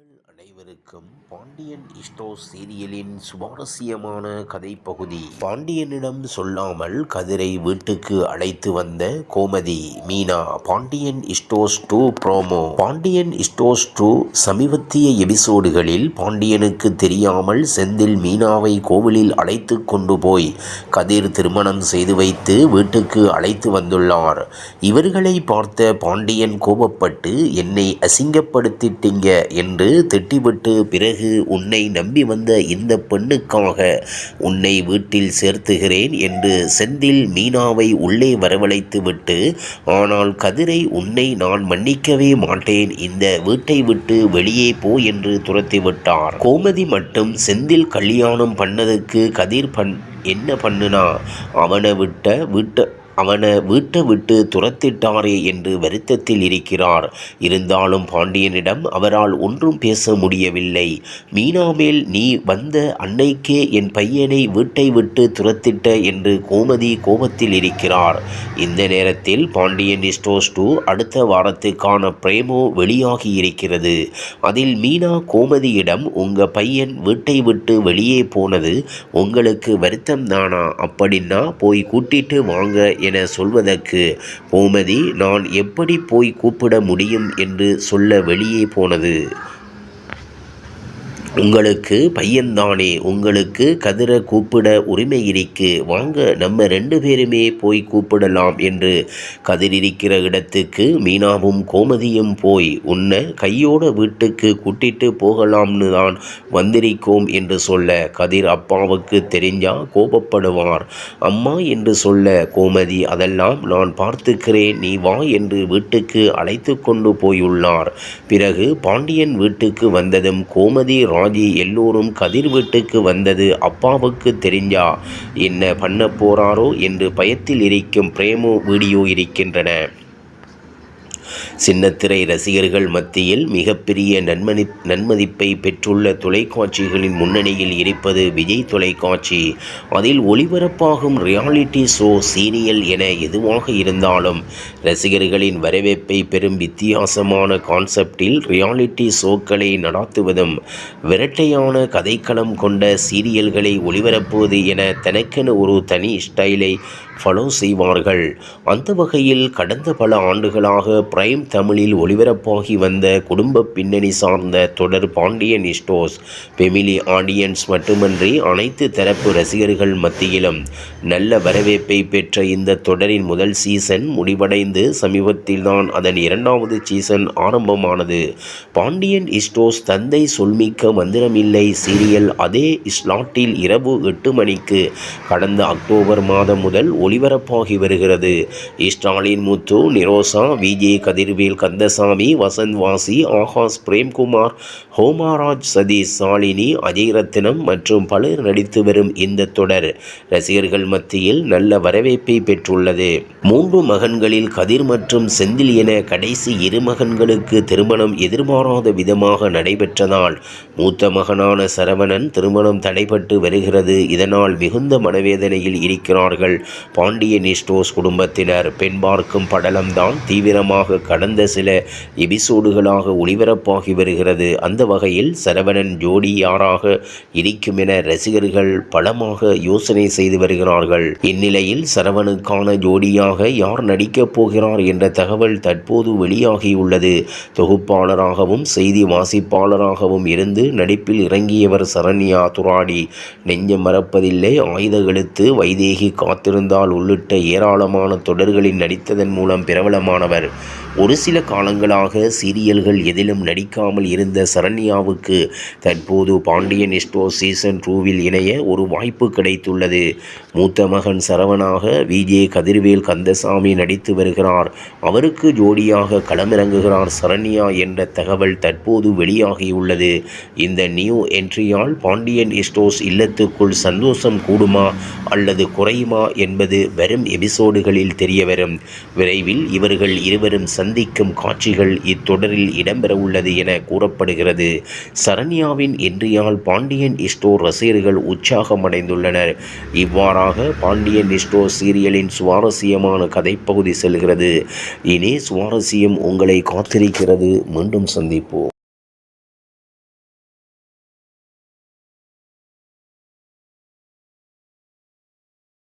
மக்கள் அனைவருக்கும் பாண்டியன் ஸ்டோர்ஸ் சீரியலின் சுவாரஸ்யமான கதைப்பகுதி. பாண்டியனிடம் சொல்லாமல் கதிரை வீட்டுக்கு அழைத்து வந்த Gomathi Meena Pandian stores two promo. Pandian stores two சமீபத்திய எபிசோடுகளில் பாண்டியனுக்கு தெரியாமல் செந்தில் மீனாவை கோவிலில் அழைத்து கொண்டு போய் கதிர் திருமணம் செய்து வைத்து வீட்டுக்கு அழைத்து வந்துள்ளார். இவர்களை பார்த்த பாண்டியன் கோபப்பட்டு என்னை அசிங்கப்படுத்திட்டீங்க என்று திட்டிவிட்டு பிறகு உன்னை நம்பி வந்த இந்த பெண்ணுக்காக உன்னை வீட்டில் சேர்த்துகிறேன் என்று செந்தில் மீனாவை உள்ளே வரவழைத்து விட்டு ஆனால் கதிரை உன்னை நான் மன்னிக்கவே மாட்டேன். இந்த வீட்டை விட்டு வெளியே போ என்று துரத்திவிட்டார். கோமதி மட்டும் செந்தில் கல்யாணம் பண்ணதுக்கு கதிர் பண் என்ன பண்ணுனா? அவனை விட்ட வீட்டை அவனை வீட்டை விட்டு துரத்திட்டாரே என்று வருத்தத்தில் இருக்கிறார். இருந்தாலும் பாண்டியனிடம் அவரால் ஒன்றும் பேச முடியவில்லை. மீனாமேல் நீ வந்த அன்னைக்கே என் பையனை வீட்டை விட்டு துரத்திட்ட என்று கோமதி கோபத்தில் இருக்கிறார். இந்த நேரத்தில் பாண்டியன் இஸ்டோஸ் டூ அடுத்த வாரத்துக்கான பிரேமோ வெளியாகி இருக்கிறது. அதில் மீனா கோமதியிடம் உங்க பையன் வீட்டை விட்டு வெளியே போனது உங்களுக்கு வருத்தம் தானா? அப்படின்னா போய் கூட்டிட்டு வாங்க என சொல்வதற்கு பூமதி நான் எப்படி போய் கூப்பிட முடியும்? என்று சொல்ல வெளியே போனது. உங்களுக்கு பையன்தானே உங்களுக்கு கதிரை கூப்பிட உரிமை இருக்கு. வாங்க நம்ம ரெண்டு பேருமே போய் கூப்பிடலாம் என்று கதிர் இருக்கிற இடத்துக்கு மீனாவும் கோமதியும் போய் உன்னை கையோட வீட்டுக்கு கூட்டிட்டு போகலாம்னு தான் வந்திருக்கோம் என்று சொல்ல கதிர் அப்பாவுக்கு தெரிஞ்சா கோபப்படுவார். அம்மா என்று சொல்ல கோமதி அதெல்லாம் நான் பார்த்துக்கிறேன். நீ வா என்று வீட்டுக்கு அழைத்து கொண்டு போயுள்ளார். பிறகு பாண்டியன் வீட்டுக்கு வந்ததும் கோமதி ராஜி எல்லோரும் கதிர் வீட்டுக்கு வந்தது. அப்பாவுக்கு தெரிஞ்சா என்ன பண்ண போறாரோ என்று பயத்தில் இருக்கும் பிரேமோ வீடியோ இருக்கின்றன. சின்னத்திரை ரசிகர்கள் மத்தியில் மிகப்பெரிய நன்மதி நன்மதிப்பை பெற்றுள்ள தொலைக்காட்சிகளின் முன்னணியில் இருப்பது விஜய் தொலைக்காட்சி. அதில் ஒளிபரப்பாகும் ரியாலிட்டி ஷோ சீரியல் என எதுவாக இருந்தாலும் ரசிகர்களின் வரவேற்பை பெறும் வித்தியாசமான கான்செப்டில் ரியாலிட்டி ஷோக்களை நடாத்துவதும் விரட்டையான கதைக்களம் கொண்ட சீரியல்களை ஒளிபரப்புவது என தனக்கென ஒரு தனி ஸ்டைலை ஃபாலோ செய்வார்கள். அந்த வகையில் கடந்த பல ஆண்டுகளாக பிரைம் தமிழில் ஒளிபரப்பாகி வந்த குடும்ப பின்னணி சார்ந்த தொடர் பாண்டியன் இஸ்டோஸ் பெமிலி ஆடியன்ஸ் மட்டுமன்றி அனைத்து தரப்பு ரசிகர்கள் மத்தியிலும் நல்ல வரவேற்பை பெற்ற இந்த தொடரின் முதல் சீசன் முடிவடைந்து சமீபத்தில்தான் அதன் இரண்டாவது சீசன் ஆரம்பமானது. பாண்டியன் இஸ்டோஸ் தந்தை சொல்மிக்க மந்திரமில்லை. சீரியல் அதே ஸ்லாட்டில் இரவு எட்டு மணிக்கு கடந்த அக்டோபர் மாதம் முதல் ஒளிபரப்பாகி வருகிறது. ஸ்டாலின் முத்து நிரோசா விஜே கதிர்வேல் கந்தசாமி வசந்த் வாசி ஆகாஷ் பிரேம்குமார் ஹோமாராஜ் சதீஷ் சாலினி அஜய் ரத்னம் மற்றும் பலர் நடித்து வரும் இந்த தொடர் ரசிகர்கள் மத்தியில் நல்ல வரவேற்பை பெற்றுள்ளது. மூன்று மகன்களில் கதிர் மற்றும் செந்தில் என கடைசி இரு மகன்களுக்கு திருமணம் எதிர்பாராத விதமாக நடைபெற்றதால் மூத்த மகனான சரவணன் திருமணம் தடைபட்டு வருகிறது. இதனால் மிகுந்த மனவேதனையில் இருக்கிறார்கள். பாண்டியனிஸ்டோஸ் குடும்பத்தினர் பெண் பார்க்கும் படலம்தான் தீவிரமாக கடந்த சில எபிசோடுகளாக ஒளிபரப்பாகி வருகிறது. அந்த வகையில் சரவணன் ஜோடி யாராக இருக்கும் என ரசிகர்கள் பலமாக யோசனை செய்து வருகிறார்கள். இந்நிலையில் சரவணுக்கான ஜோடியாக யார் நடிக்கப் போகிறார் என்ற தகவல் தற்போது வெளியாகியுள்ளது. தொகுப்பாளராகவும் செய்தி வாசிப்பாளராகவும் இருந்து நடிப்பில் இறங்கியவர் சரண்யா துராடி. நெஞ்சம் மறப்பதில்லை ஆயுத கழுத்து வைதேகி காத்திருந்தால் உள்ளிட்ட ஏராளமான தொடர்களில் நடித்ததன் மூலம் பிரபலமானவர். ஒரு சில காலங்களாக சீரியல்கள் எதிலும் நடிக்காமல் இருந்த சரண்யாவுக்கு தற்போது பாண்டியன் எஸ்டோ சீசன் டூவில் இணைய ஒரு வாய்ப்பு கிடைத்துள்ளது. மூத்த மகன் சரவணாக விஜே கதிர்வேல் கந்தசாமி நடித்து வருகிறார். அவருக்கு ஜோடியாக களமிறங்குகிறார் சரண்யா என்ற தகவல் தற்போது வெளியாகியுள்ளது. இந்த நியூ என்ட்ரியால் பாண்டியன் எஸ்டோஸ் இல்லத்துக்குள் சந்தோஷம் கூடுமா அல்லது குறையுமா என்பது வரும் எபிசோடுகளில் தெரியவரும் விரைவில் இவர்கள் இருவரும் சந்திக்கும் காட்சிகள் இத்தொடரில் இடம்பெறவுள்ளது என கூறப்படுகிறது. சரண்யாவின் இன்றியால் பாண்டியன் இஸ்டோ ரசிகர்கள் உற்சாகமடைந்துள்ளனர். இவ்வாறாக பாண்டியன் இஸ்டோ சீரியலின் சுவாரஸ்யமான கதைப்பகுதி செல்கிறது. இனி சுவாரஸ்யம் உங்களை காத்திருக்கிறது. மீண்டும் சந்திப்போம்.